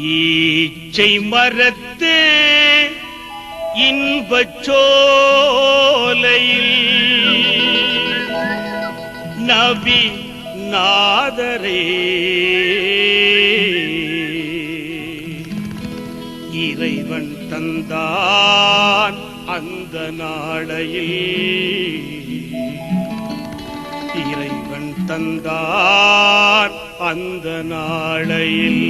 ஈச்சை மரத்து இன்பச்சோலையில் நபி நாதரே. இறைவன் தந்தான் அந்த நாளையில் இறைவன் தந்தார் அந்த நாளையில்.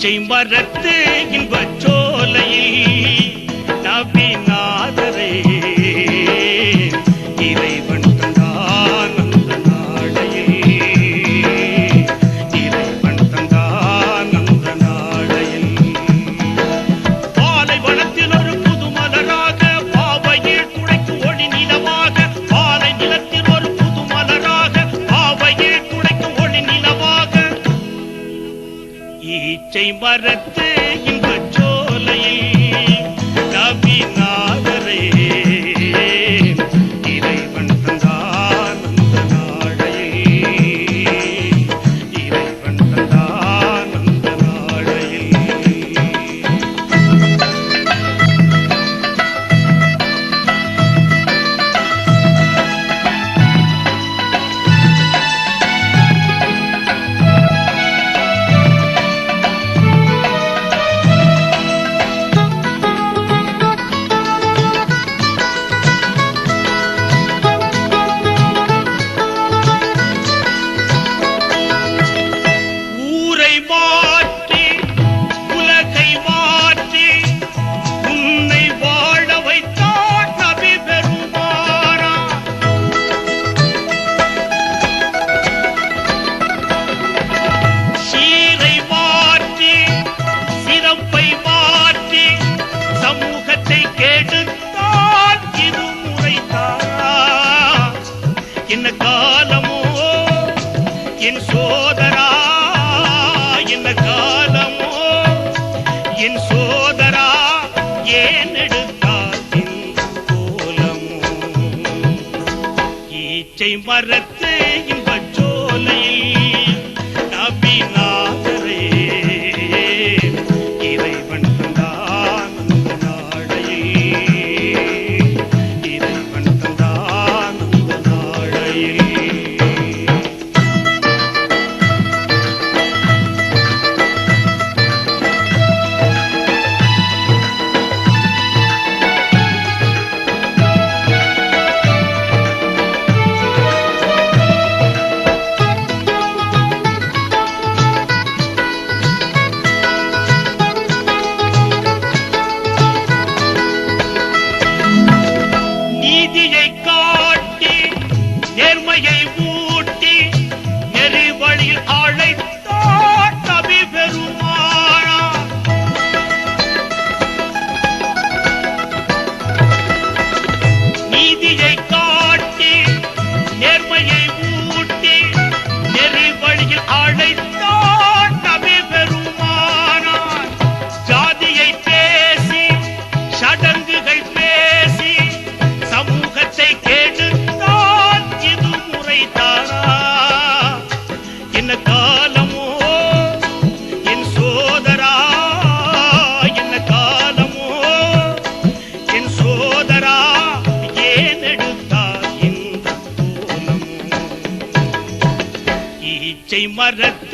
இச்சை மரத்து இன்ப சோலையில் மரத்தை மரத்து என் சோதரா என்ன காலமோ? என் சோதரா ஏன் எடுத்தாத்தின் கோலமோ? ஈச்சை மரத்து இன்ப அழைத்தான் நபி பெருமானார். ஜாதியை பேசி சடங்குகள் பேசி சமூகத்தை கேட்டுத்தான் இது முறைதானா? மரத்து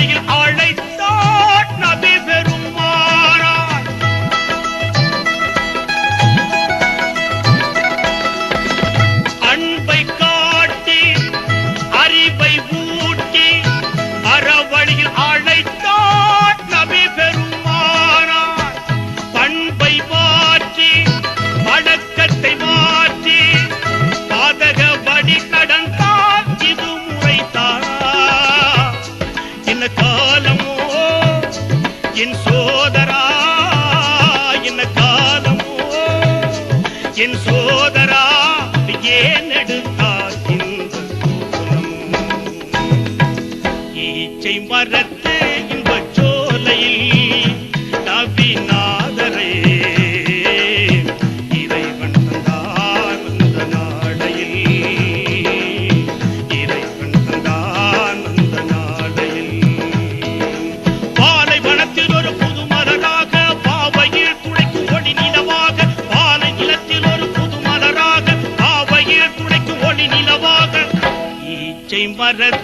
அறவழியில் அழைத்தார் என் சோதரா என்ன காலமோ என் சோதரா பாவையில்